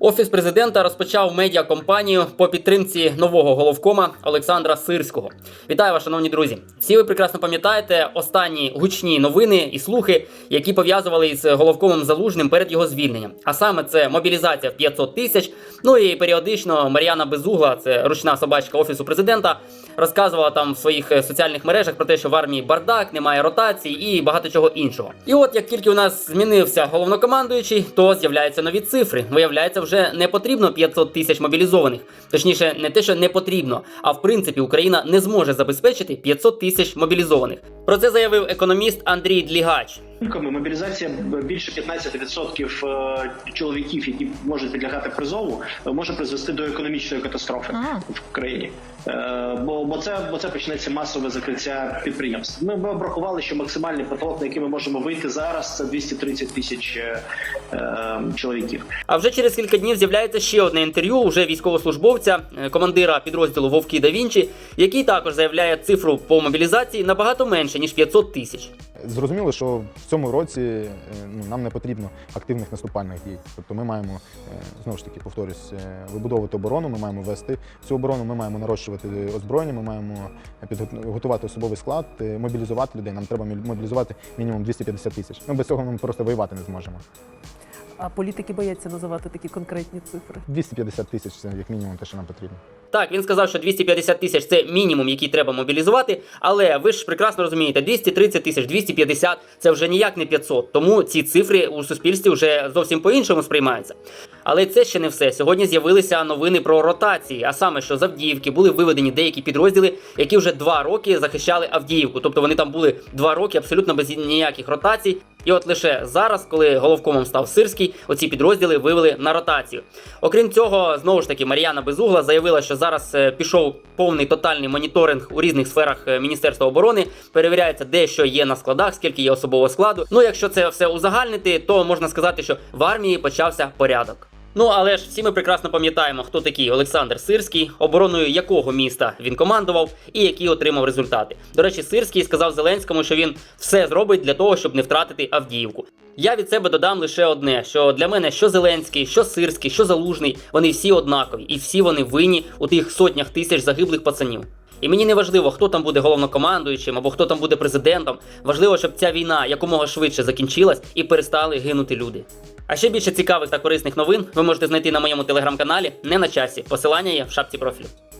Офіс президента розпочав медіакомпанію по підтримці нового головкома Олександра Сирського. Вітаю вас, шановні друзі! Всі ви прекрасно пам'ятаєте останні гучні новини і слухи, які пов'язували із головкомом Залужним перед його звільненням. А саме це мобілізація в 500 тисяч. Ну і періодично Мар'яна Безугла, це ручна собачка офісу президента, розказувала там в своїх е, соціальних мережах про те, що в армії бардак, немає ротації і багато чого іншого. І от як тільки у нас змінився головнокомандуючий, то з'являються нові цифри. Виявляється, вже не потрібно 500 тисяч мобілізованих. Точніше, не те, що не потрібно, а в принципі Україна не зможе забезпечити 500 тисяч мобілізованих. Про це заявив економіст Андрій Длігач. Підрахунками мобілізація більше 15% е, чоловіків, які можуть підлягати призову, може призвести до економічної катастрофи А. в країні. Е, Бо, бо це бо це почнеться масове закриття підприємств. Ми обрахували, що максимальний потолок, на який ми можемо вийти зараз, це 230 тисяч е, е, чоловіків. А вже через кілька днів з'являється ще одне інтерв'ю уже військовослужбовця, командира підрозділу Вовки да Вінчі, який також заявляє цифру по мобілізації набагато менше ніж 500 тисяч. Зрозуміло, що в цьому році е, ну, нам не потрібно активних наступальних дій. Тобто ми маємо е, знову ж таки повторюсь, е, вибудовувати оборону. Ми маємо вести цю оборону. Ми маємо нарощувати озброєння. Ми маємо підготувати особовий склад, мобілізувати людей. Нам треба мобілізувати мінімум 250 тисяч. Ну без цього ми просто воювати не зможемо. А політики бояться називати такі конкретні цифри. 250 тисяч це як мінімум те, що нам потрібно. Так, він сказав, що 250 тисяч це мінімум, який треба мобілізувати. Але ви ж прекрасно розумієте, 230 тисяч, 250 це вже ніяк не 500. Тому ці цифри у суспільстві вже зовсім по-іншому сприймаються. Але це ще не все. Сьогодні з'явилися новини про ротації, а саме, що з Авдіївки були виведені деякі підрозділи, які вже два роки захищали Авдіївку. Тобто вони там були два роки абсолютно без ніяких ротацій. І от лише зараз, коли головкомом став Сирський, оці підрозділи вивели на ротацію. Окрім цього, знову ж таки, Мар'яна Безугла заявила, що зараз е, пішов повний тотальний моніторинг у різних сферах е, Міністерства оборони. Перевіряється, де що є на складах, скільки є особового складу. Ну, якщо це все узагальнити, то можна сказати, що в армії почався порядок. Ну але ж всі ми прекрасно пам'ятаємо, хто такий Олександр Сирський, обороною якого міста він командував і які отримав результати. До речі, Сирський сказав Зеленському, що він все зробить для того, щоб не втратити Авдіївку. Я від себе додам лише одне: що для мене що Зеленський, що Сирський, що Залужний, вони всі однакові, і всі вони винні у тих сотнях тисяч загиблих пацанів. І мені не важливо, хто там буде головнокомандуючим або хто там буде президентом. Важливо, щоб ця війна якомога швидше закінчилась і перестали гинути люди. А ще більше цікавих та корисних новин ви можете знайти на моєму телеграм-каналі не на часі. Посилання є в шапці профілю.